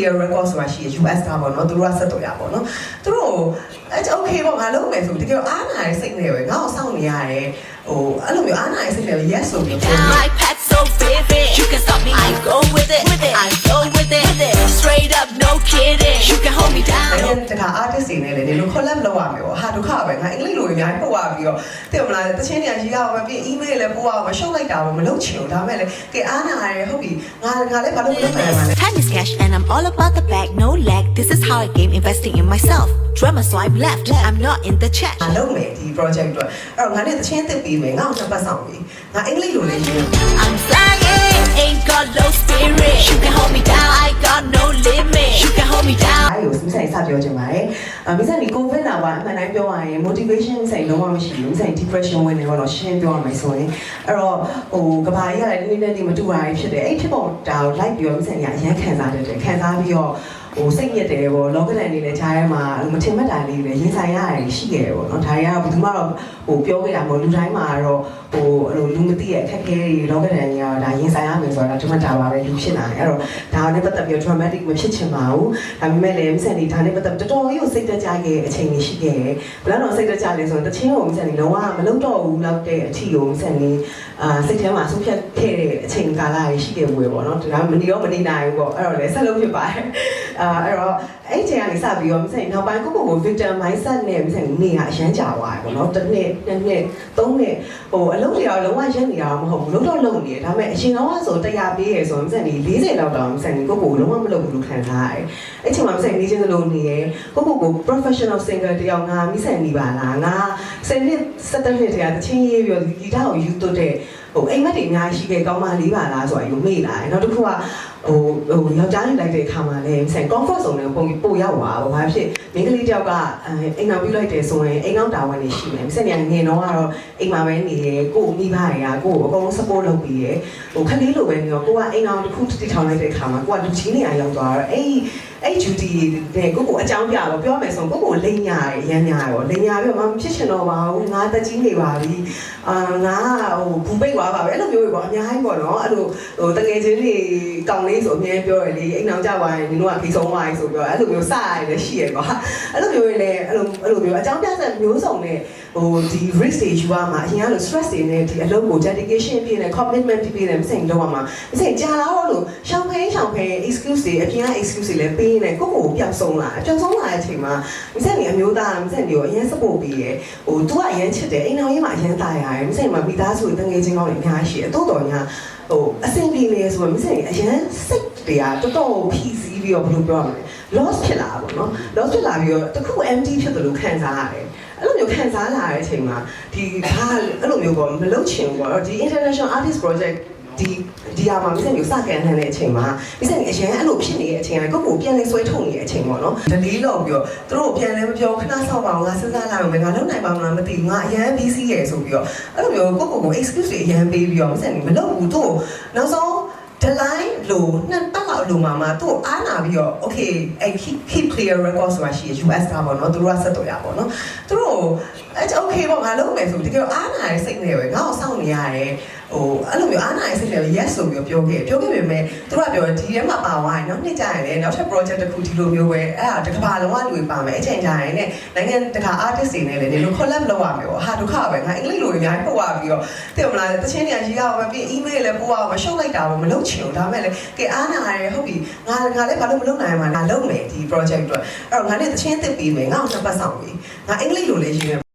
clear record ဆိုတာရှိရ US ကပေါ့နော်သူတို့ကဆက်တော်ရပေါ့နော်သူတို့အဲ okay ပေါ့ငါလုပ်မယ်ဆိုတကယ်အားနာတဲ့စိတ်နဲ့ပဲငါ့ကိုစောင့်နေရတယ်ဟိုအဲ့လိုမျိုးအားနာတဲ့စိတ်နဲ့ပဲ yes ဆိုပြီးပြောတယ် My pet so vivid. You can stop me. I go with it. With it. I go with it. With it. Straight up, no kidding. You can hold me အဲ့ down. ဒါတခါ artist တွေနဲ့လည်းဒီလို collab လုပ်ရမယ်ပေါ့ဟာဒုက္ခပဲငါအင်္ဂလိပ်လိုအများကြီးပို့ရပြီးတော့သိမလားတချင်းတွေကရေးရအောင်ပြီး email လည်းပို့ရအောင်ရှုပ်လိုက်တာပေါ့မလုပ်ချင်ဘူးဒါပေမဲ့လည်းကဲအားနာရတယ်ဟုတ်ပြီငါငါလည်းဘာလို့မလုပ်နိုင်မှာလဲ Time is cash and I'm all about the bag, no lag. This is how I game investing in myself. Drama swipe left. I'm not in the chat. ငါလုပ်မယ်ဒီ project အတွက်အဲ့တော့ငါလည်းတချင်းသစ်ပြီးမယ်ငါ့ကိုတစ်ပတ်ဆောင်ပြီငါအင်္ဂလိပ်လိုလည်းရေးမယ် I'm flying, ain't got low spirit. You can hold me down, I got no limit. You can hold me down. အားကိုမိဆိုင်စပြောချင်ပါတယ်။အ ် မိဆိုင်ဒီ covid နာပါအမှန်တိုင်းပြောရရင် motivation မိဆိုင်လုံးဝမရှိဘူး။မိဆိုင် depression ဝင်နေတော့တော့ရှင်းပြောရမယ်ဆိုရင်အဲ့တော့ဟိုကဘာကြီးကလည်းနည်းနည်းလေးမတူတာဖြစ်တယ်။အဲ့ဖြစ်ပေါ်ဒါကို like ပြီးတော့မိဆိုင်ကအရန်ခံစားတတ်တယ်။ခံစားပြီးတော့ဟိုစိတ်ညစ်တယ်ပေါ့လောကဒဏ်လေးလည်းခြားထဲမှာမထင်မှတ်တာလေးလည်းရင်ဆိုင်ရတယ်ရှိခဲ့တယ်ပေါ့နော်ဒါတွေကဘယ်သူမှတော့ဟိုပြောခဲ့တာမဟုတ်လူတိုင်းမှာတော့ဟိုအဲ့လိုလူမသိရဲ့အခက်အခဲတွေလောကဒဏ်ကြီးကတော့ဒါရင်ဆိုင်ရမယ်ဆိုတာဒီမှာဒါပါပဲလူဖြစ်လာတယ်အဲ့တော့ဒါနဲ့ပတ်သက်ပြီး dramatic မဖြစ်ချင်ပါဘူးဒါပေမဲ့လည်းမစန်ဒီဒါနဲ့ပတ်သက်တော်တော်ကြီးကိုစိတ်တကြခဲ့အချိန်ကြီးရှိခဲ့တယ်ဘယ်တော့စိတ်တကြလဲဆိုတော့တချင်းကိုမစန်ဒီလုံးဝမလုံးတော့ဘူးလောက်တဲ့အထီကိုမစန်ဒီအာစိတ်ထဲမှာဆုံးဖြတ်ခဲ့တဲ့အချိန်ကာလကြီးရှိခဲ့ဘူးပေါ့နော်ဒါမနေတော့မနေနိုင်ဘူးပေါ့အဲ့တော့လည်းဆက်လုပ်ဖြစ်ပါတယ်အာအဲ့တော့အဲ့ချိန်ကနေစပြီးတော့မစန်နောက်ပိုင်းကိုကိုကို victim mindset နဲ့မစန်နေရအရန်ကြာသွားတယ်ပေါ့နော်တစ်နှစ်နှစ်နှစ်သုံးနှစ်ဟိုအလုပ်တွေကတော့လုံးဝရက်နေတာမဟုတ်ဘူးလုံးတော့လုံးနေတယ်ဒါပေမဲ့အရှင်တော့ဆိုတရားပေးရဆိုတော့မစန်ဒီ40လောက်တောင်မစန်ဒီကိုကိုလုံးဝမလုပ်ဘူးလို့ခံစားရတယ်အဲ့ချိန်မှာမစန်နေချင်းစလို့နေရကိုကိုကို professional singer တယောက်ငါမိစန်နေပါလားငါ10နှစ်17နှစ်တည်းကတချင်းရေးပြီးတော့ဂီတကိုယူသွတ်တဲ့ ဟိုအိမ်မက်တွေအများကြီးရှိခဲ့ကောင်းမလေးပါလားဆိုတာယူမေ့လာတယ်နောက်တစ်ခုကဟိုဟိုယောက်ျားလေးလိုက်တဲ့အခါမှာလည်းဆန် comfort zone နဲ့ပုံပြီးပို့ရောက်သွားပါဘာဖြစ်မိန်းကလေးတယောက်ကအဲအိမ်အောင်ပြုလိုက်တယ်ဆိုရင်အိမ်အောင်တာဝန်နေရှိမယ်မစက်နေငင်တော့ကတော့အိမ်မှာပဲနေတယ်ကို့မိဘတွေကကို့ကိုအကုန်လုံး support လုပ်ပြီးရယ်ဟိုခလေးလိုပဲနေတော့ကိုကအိမ်အောင်တစ်ခုတည်ထောင်လိုက်တဲ့အခါမှာကိုကလူချင်းနေရာရောက်သွားတော့အဲ့အဲ့ duty တဲ့ကိုကိုအကြောင်းပြတော့ပြောမယ်ဆိုကိုကိုလိန်ညာရရမ်းညာရောလိန်ညာပြီးတော့မဖြစ်ချင်တော့ပါဘူးငါတက်ကြီးနေပါပြီအာငါဟိုဘူးပိတ်သွားပါပဲအဲ့လိုမျိုးတွေပေါ့အများကြီးပေါ့နော်အဲ့လိုဟိုတကယ်ချင်းတွေကောင်းလေးဆိုအမြဲပြောရလေအိမ်အောင်ကြပါရင်နင်တို့ကခေဆုံးသွားပြီဆိုပြောအဲ့လိုမျိုးစရတယ်ရှိရကွာအဲ့လိုမျိုးတွေလည်းအဲ့လိုအဲ့လိုမျိုးအကြောင်းပြချက်မျိုးစုံနဲ့ဟိုဒီ risk တွေယူရမှာအရင်ကလို့ stress တွေနဲ့ဒီအလုပ်ကို dedication ပြည့်နေ commitment ပြည့်နေမစိန်တော့မှာမစိန်ကြာလာတော့လို့ရှောင်းဖဲရှောင်းဖဲ excuse တွေအပြင်က excuse တွေလည်းပေးနေကိုကိုကိုပျောက်ဆုံးလာအပျောက်ဆုံးလာတဲ့အချိန်မှာမစိန်နေအမျိုးသားမစိန်နေကိုအရင် support ပေးရဟို तू ကအရင်ချစ်တယ်အိမ်တော်ကြီးမှာအရင်ตายရတယ်မစိန်မှာမိသားစုတငယ်ချင်းကောင်း တွေအများကြီးရှိတယ်တိုးတော်ညာဟိုအဆင်ပြေနေဆိုတော့မစိန်အရင်စိတ်တွေကတော်တော်ဖြီးစည်းပြီးတော့ဘယ်လိုပြောရမလဲ loss ဖြစ်လာတာပေါ့နော် loss ဖြစ်လာပြီးတော့တခု empty ဖြစ်တယ်လို့ခံစားရတယ်အဲ့လိုမျိုးခံစားလာတဲ့အချိန်မှာဒီဘာအဲ့လိုမျိုးပေါ့မလုပ်ချင်ဘူးပေါ့ဒီ international artist project ဒီဒီဟာမှာမိစေမျိုးစကန်နေတဲ့အချိန်မှာမိစေမျိုးအရင်အဲ့လိုဖြစ်နေတဲ့အချိန်ကကိုယ့်ကိုပြန်လဲဆွဲထုတ်နေတဲ့အချိန်ပေါ့နော်ဒလီလောက်ပြီးတော့သူတို့ပြန်လဲမပြောခဏဆောက်ပါအောင်ငါစဉ်းစားလိုက်မယ်ငါလုပ်နိုင်ပါမလားမသိဘူးငါအရင် busy ရယ်ဆိုပြီးတော့အဲ့လိုမျိုးကိုယ့်ကိုယ်ကို excuse တွေအရင်ပေးပြီးတော့မိစေမျိုးမလုပ်ဘူးသူ့နောက်ဆုံး the line လို့နှစ်ပတ်လောက်လို့မှာမှာသူ့အားနာပြီးတော့ okay အဲ့ keep keep clear record ဆိုတာရှိရ US ကပေါ့နော်သူတို့ကဆက်တော်ရပေါ့နော်သူတို့အဲ့ okay ပေါ့ငါလုပ်မယ်ဆိုတကယ်အားနာတဲ့စိတ်နဲ့ပဲငါ့ကိုစောင့်နေရတယ် ဟိုအဲ့လိုမျိုးအားနာတဲ့စိတ်နဲ့ yes ဆိုပြီးပြောခဲ့ပြောခဲ့ပေမဲ့သူတို့ကပြောဒီထဲမှာပါသွားရင်နောက်နှစ်ကြာရင်လည်းနောက်ထပ် project တစ်ခုဒီလိုမျိုးပဲအဲ့ဒါတစ်ကမ္ဘာလုံးကလူတွေပါမယ်အချိန်ကြာရင်လည်းနိုင်ငံတကာ artist တွေနဲ့လည်းဒီလို collab လုပ်ရမယ်ပေါ့ဟာဒုက္ခပဲငါအင်္ဂလိပ်လိုအများကြီးပို့ရပြီးတော့သိမလားတချင်းတွေကရေးရအောင်ပဲပြီး email လည်းပို့ရအောင်မရှုပ်လိုက်တာပေါ့မလုပ်ချင်ဘူးဒါပေမဲ့လည်းကဲအားနာရတယ်ဟုတ်ပြီငါငါလည်းဘာလို့မလုပ်နိုင်မှာငါလုပ်မယ်ဒီ project အတွက်အဲ့တော့ငါလည်းတချင်းသစ်ပြီးမယ်ငါ့ကိုနှစ်ပတ်ဆောင်ပြီငါအင်္ဂလိပ်လိုလည်းရေးမယ်